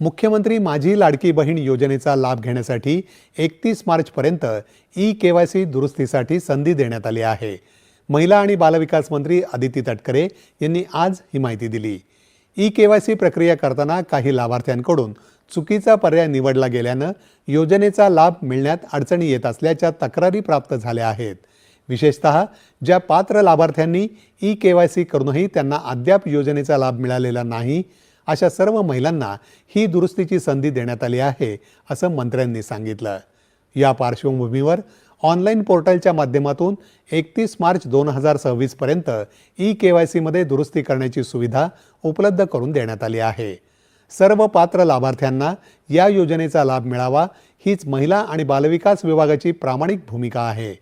मुख्यमंत्री माझी लाडकी बहीण योजनेचा लाभ घेण्यासाठी एकतीस मार्चपर्यंत ई के वाय सी दुरुस्तीसाठी संधी देण्यात आली आहे. महिला आणि बालविकास मंत्री अदिती तटकरे यांनी आज ही माहिती दिली. ई के वाय सी प्रक्रिया करताना काही लाभार्थ्यांकडून चुकीचा पर्याय निवडला गेल्यानं योजनेचा लाभ मिळण्यात अडचणी येत असल्याच्या तक्रारी प्राप्त झाल्या आहेत. विशेषतः ज्या पात्र लाभार्थ्यांनी ई के वाय सी करूनही त्यांना अद्याप योजनेचा लाभ मिळालेला नाही अशा सर्व महिलांना ही दुरुस्तीची संधी देण्यात आली आहे असं मंत्र्यांनी सांगितलं. या पार्श्वभूमीवर ऑनलाईन पोर्टलच्या माध्यमातून एकतीस मार्च दोन हजार सव्वीसपर्यंत ई के वाय सीमध्ये दुरुस्ती करण्याची सुविधा उपलब्ध करून देण्यात आली आहे. सर्व पात्र लाभार्थ्यांना या योजनेचा लाभ मिळावा हीच महिला आणि बालविकास विभागाची प्रामाणिक भूमिका आहे.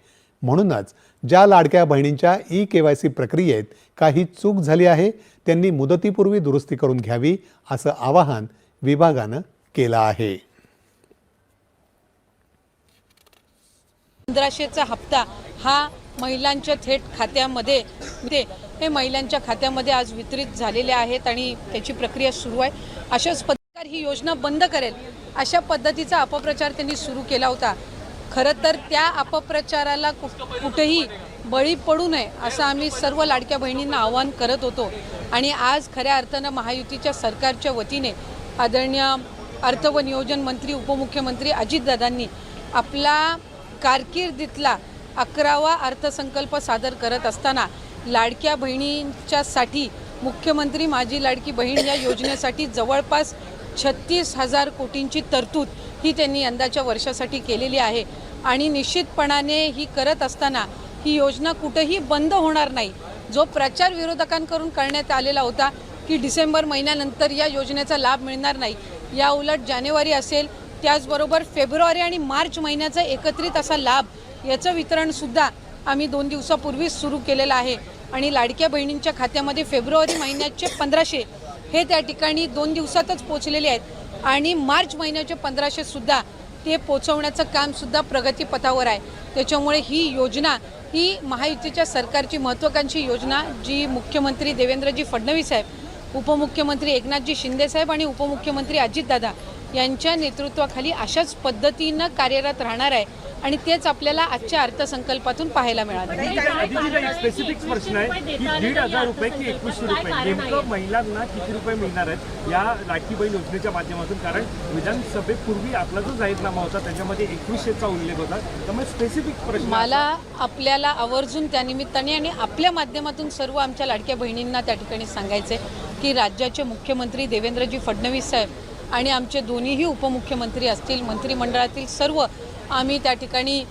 म्हणूनच ज्या लाडक्या बहिणींच्या ई के वाय सी प्रक्रियेत काही चूक झाली आहे त्यांनी मुदतीपूर्वी दुरुस्ती करून घ्यावी असं आवाहन विभागानं केलं आहे. पंधराशेचा हप्ता हा महिलांच्या थेट खात्यामध्ये ते हे महिलांच्या खात्यामध्ये आज वितरित झालेले आहेत आणि त्याची प्रक्रिया सुरू आहे. अशाच पत्रकार ही योजना बंद करेल अशा पद्धतीचा अपप्रचार त्यांनी सुरू केला होता. खरं तर त्या अपप्रचाराला कु- कुठेही बळी पडू नये असं आम्ही सर्व लाडक्या बहिणींना आवाहन करत होतो. आणि आज खऱ्या अर्थानं महायुतीच्या सरकारच्या वतीने आदरणीय अर्थ व नियोजन मंत्री उपमुख्यमंत्री अजितदादांनी आपला कारकिर्दीतला अकरावा अर्थसंकल्प सादर करत असताना लाडक्या बहिणींच्यासाठी मुख्यमंत्री माझी लाडकी बहीण या योजनेसाठी जवळपास छत्तीस हजार कोटींची तरतूद ही त्यांनी यंदाच्या वर्षासाठी केलेली आहे. आणि निश्चितपणाने ही करत असताना ही योजना कुठेही बंद होणार नाही. जो प्रचार विरोधकांकडून करण्यात आलेला होता की डिसेंबर महिन्यानंतर या योजनेचा लाभ मिळणार नाही या उलट जानेवारी असेल त्याचबरोबर फेब्रुवारी आणि मार्च महिन्याचा एकत्रित असा लाभ याचं वितरणसुद्धा आम्ही दोन दिवसापूर्वीच सुरू केलेलं आहे. आणि लाडक्या बहिणींच्या खात्यामध्ये फेब्रुवारी महिन्याचे पंधराशे हे त्या ठिकाणी दोन दिवसातच पोचलेले आहेत. आणि मार्च महिन्याचे पंधराशेसुद्धा ते पोचवण्याचं कामसुद्धा प्रगतीपथावर आहे. त्याच्यामुळे ही योजना ही महायुतीच्या सरकारची महत्त्वाकांक्षी योजना जी मुख्यमंत्री देवेंद्रजी फडणवीस साहेब उपमुख्यमंत्री एकनाथजी शिंदेसाहेब आणि उपमुख्यमंत्री अजितदादा यांच्या नेतृत्वाखाली अशाच पद्धतीनं कार्यरत राहणार आहे. आणि तेच आपल्याला आजच्या अर्थसंकल्पातून पाहायला मिळालं. स्पेसिफिक प्रश्न आहे की दीड हजार रुपये की एकवीसशे रुपये नेमकं महिलांना किती रुपये मिळणार आहेत या लाडकी बहीण योजनेच्या माध्यमातून कारण विधानसभेपूर्वी आपला जो जाहीरनामा होता त्याच्यामध्ये एकवीसशेचा उल्लेख होता. त्यामुळे स्पेसिफिक प्रश्न मला आपल्याला आवर्जून त्यानिमित्ताने आणि आपल्या माध्यमातून सर्व आमच्या लाडक्या बहिणींना त्या ठिकाणी सांगायचं की राज्याचे मुख्यमंत्री देवेंद्रजी फडणवीस साहेब आणि आमचे दोन्हीही उपमुख्यमंत्री असतील मंत्रिमंडळातील सर्व आम्ही त्या ठिकाणी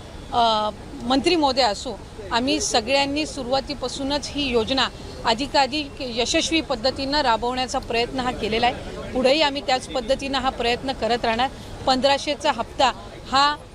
मंत्री मोदे असो आम्ही सगळ्यांनी सुरुवातीपासूनच ही योजना अधिकाधिक यशस्वी पद्धतीनं राबवण्याचा प्रयत्न हा केलेला आहे. पुढेही आम्ही त्याच पद्धतीनं हा प्रयत्न करत राहणार. पंधराशेचा हप्ता हा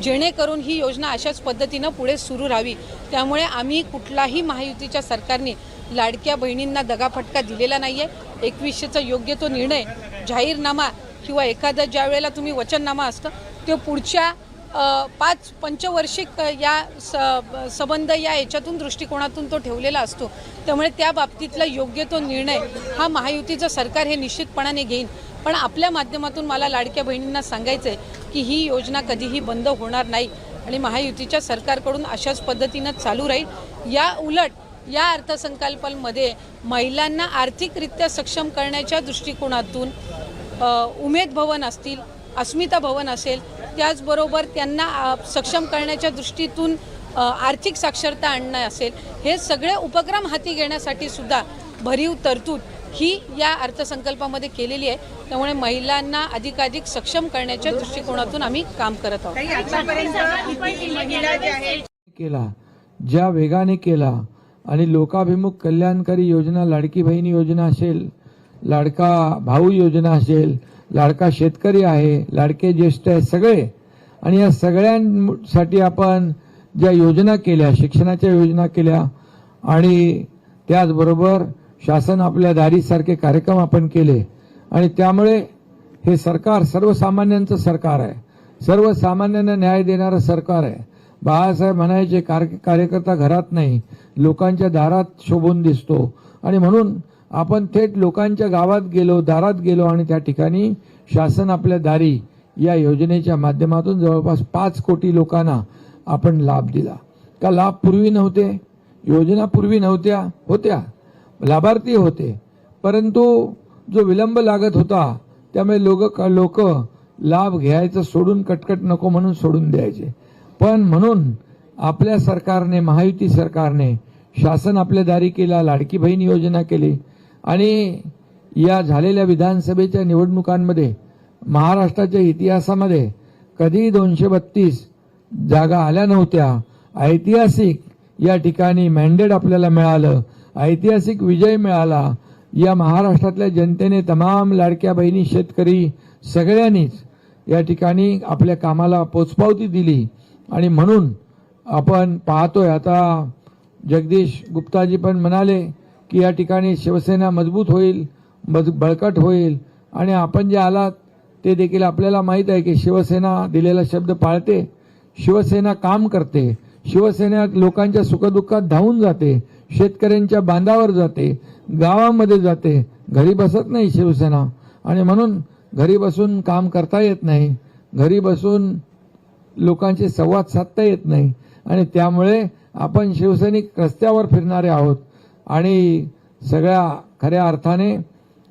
जेणेकरून ही योजना अशाच पद्धतीनं पुढे सुरू राहावी. त्यामुळे आम्ही कुठलाही महायुतीच्या सरकारने लाडक्या बहिणींना दगाफटका दिलेला नाही आहे एकवीसशेचा योग्य तो निर्णय जाहीरनामा किंवा एखादा ज्या वेळेला तुम्ही वचननामा असतं तो पुढच्या पाच पंचवर्षिक या स संबंध या याच्यातून दृष्टिकोनातून तो ठेवलेला असतो. त्यामुळे त्या बाबतीतला योग्य तो निर्णय हा महायुतीचं सरकार हे निश्चितपणाने घेईन. पण आपल्या माध्यमातून मला लाडक्या बहिणींना सांगायचं आहे की ही योजना कधीही बंद होणार नाही आणि महायुतीच्या सरकारकडून अशाच पद्धतीनं चालू राहील. या उलट या अर्थसंकल्पामध्ये महिलांना आर्थिकरित्या सक्षम करण्याच्या दृष्टिकोनातून उमेद भवन असतील अस्मिता भवन असेल त्याचबरोबर त्यांना सक्षम करण्याच्या दृष्टीतून आर्थिक साक्षरता आणणं असेल हे सगळे उपक्रम हाती घेण्यासाठी सुद्धा भरीव तरतूद ही या अर्थसंकल्पामध्ये केलेली आहे. त्यामुळे महिलांना अधिकाधिक सक्षम करण्याच्या दृष्टिकोनातून आम्ही काम करत आहोत. केला ज्या वेगाने केला आणि लोकाभिमुख कल्याणकारी योजना लाडकी बहीण योजना असेल लाडका भाऊ योजना असेल लाडका शेतकरी आहे लाडके ज्येष्ठ आहे सगळे. आणि या सगळ्यांसाठी आपण ज्या योजना केल्या शिक्षणाच्या योजना केल्या आणि त्याचबरोबर शासन आपल्या दारीसारखे कार्यक्रम आपण केले आणि त्यामुळे हे सरकार सर्वसामान्यांचं सरकार आहे. सर्वसामान्यांना न्याय देणारं सरकार आहे. बाळासाहेब म्हणायचे कार- कार्यकर्ता घरात नाही लोकांच्या दारात शोभून दिसतो. आणि म्हणून आपण थेट लोकांच्या गावात गेलो दारात गेलो आणि त्या ठिकाणी शासन आपल्या दारी या योजनेच्या माध्यमातून जवळपास पाच कोटी लोकांना आपण लाभ दिला. का लाभ पूर्वी नव्हते? योजना पूर्वी नव्हत्या होत्या. लाभार्थी होते. परंतु जो विलंब लागत होता त्यामुळे लोक लोक लाभ घ्यायचं सोडून कटकट नको म्हणून सोडून द्यायचे. पण म्हणून आपल्या सरकारने महायुती सरकारने शासन आपल्या दारी केला लाडकी बहीण योजना केली. आणि या झालेल्या विधानसभेच्या निवडणुकांमध्ये महाराष्ट्राच्या इतिहासामध्ये कधी दोनशे बत्तीस जागा आल्या नव्हत्या. ऐतिहासिक या ठिकाणी मॅन्डेट आपल्याला मिळालं. ऐतिहासिक विजय मिळाला. या महाराष्ट्रातल्या जनतेने तमाम लाडक्या बहिणी शेतकरी सगळ्यांनीच या ठिकाणी आपल्या कामाला पोचपावती दिली. आणि म्हणून आपण पाहतोय आता जगदीश गुप्ताजी पण म्हणाले की या ठिकाणी शिवसेना मजबूत होईल मज बळकट होईल. आणि आपण जे आलात ते देखील आपल्याला माहीत आहे की शिवसेना दिलेला शब्द पाळते शिवसेना काम करते शिवसेना लोकांच्या सुखदुःखात धावून जाते शेतकऱ्यांच्या बांधावर जाते गावामध्ये जाते घरी बसत नाही शिवसेना. आणि म्हणून घरी बसून काम करता येत नाही घरी बसून लोकांशी संवाद साधता येत नाही. आणि त्यामुळे आपण शिवसैनिक रस्त्यावर फिरणारे आहोत. आणि सगळ्या खऱ्या अर्थाने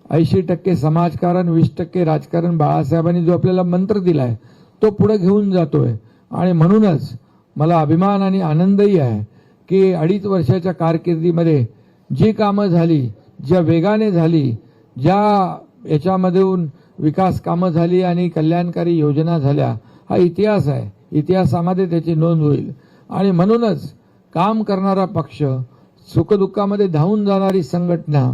ऐंशी टक्के समाजकारण वीस टक्के राजकारण बाळासाहेबांनी जो आपल्याला मंत्र दिला आहे तो पुढे घेऊन जातोय. आणि म्हणूनच मला अभिमान आणि आनंदही आहे की अडीच वर्षाच्या कारकिर्दीमध्ये जी कामं झाली ज्या वेगाने झाली ज्या याच्यामधून विकास कामं झाली आणि कल्याणकारी योजना झाल्या हा इतिहास आहे. इतिहासामध्ये त्याची नोंद होईल. आणि म्हणूनच काम करणारा पक्ष सुखदुःखामध्ये धावून जाणारी संघटना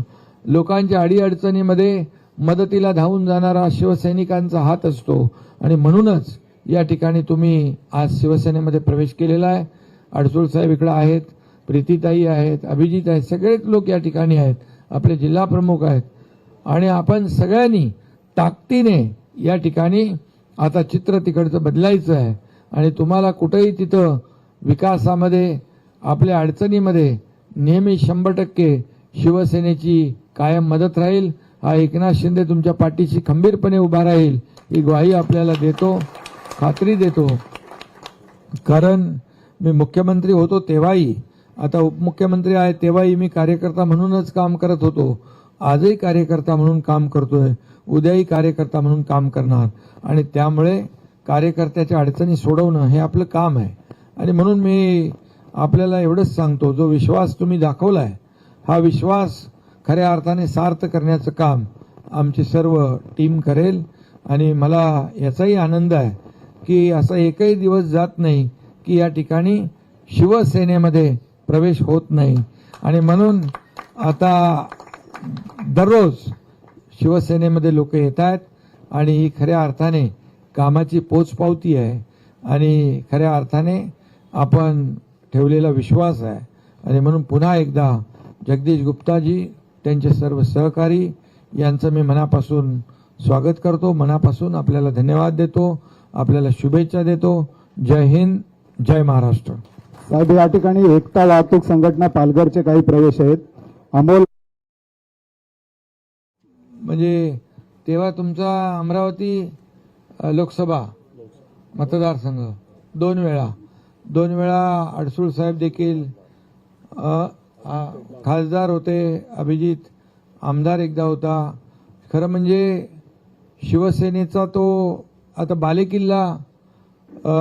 लोकांच्या अडीअडचणीमध्ये मदतीला धावून जाणारा शिवसैनिकांचा हात असतो. आणि म्हणूनच या ठिकाणी तुम्ही आज शिवसेनेमध्ये प्रवेश केलेला आहे. अडसूळ साहेब इकडं आहेत प्रीतीताई आहेत अभिजित आहेत सगळेच लोक या ठिकाणी आहेत आपले जिल्हा प्रमुख आहेत. आणि आपण सगळ्यांनी ताकदीने या ठिकाणी आता चित्र तिकडचं बदलायचं आहे. आणि तुम्हाला कुठेही तिथं विकासामध्ये आपल्या अडचणीमध्ये नेहमी शंभर टक्के शिवसेनेची कायम मदत राहील. हा एकनाथ शिंदे तुमच्या पाठीशी खंबीरपणे उभा राहील. ही ग्वाही आपल्याला देतो खात्री देतो. कारण मी मुख्यमंत्री होतो तेव्हाही आता उपमुख्यमंत्री आहे तेव्हाही मी कार्यकर्ता म्हणूनच काम करत होतो. आजही कार्यकर्ता म्हणून काम करतोय उद्याही कार्यकर्ता म्हणून काम करणार. आणि त्यामुळे कार्यकर्त्याच्या अडचणी सोडवणं हे आपलं काम आहे. आणि म्हणून मी आपल्याला एवढंच सांगतो जो विश्वास तुम्ही दाखवलाय हा विश्वास खऱ्या अर्थाने सार्थ करण्याचं काम आमची सर्व टीम करेल. आणि मला याचाही आनंद आहे की असा एकही दिवस जात नाही की या ठिकाणी शिवसेनेमध्ये प्रवेश होत नाही. आणि म्हणून आता दररोज शिवसेनेमध्ये लोक येत आहेत आणि ही खऱ्या अर्थाने कामाची पोचपावती आहे. आणि खऱ्या अर्थाने आपण ठेवलेला विश्वास आहे. आणि म्हणून पुन्हा एकदा जगदीश गुप्ताजी त्यांचे सर्व सहकारी यांचं मी मनापासून स्वागत करतो. मनापासून आपल्याला धन्यवाद देतो. आपल्याला शुभेच्छा देतो. जय हिंद. जय महाराष्ट्र. साहेब या ठिकाणी एकता वाहतूक संघटना पालघरचे काही प्रवेश आहेत. अमोल म्हणजे तेव्हा तुमचा अमरावती लोकसभा मतदारसंघ दोन वेळा. दोन वेळा अडसूळ साहेब देखील खासदार होते अभिजित आमदार एकदा होता. खरं म्हणजे शिवसेनेचा तो आता बालेकिल्ला अ,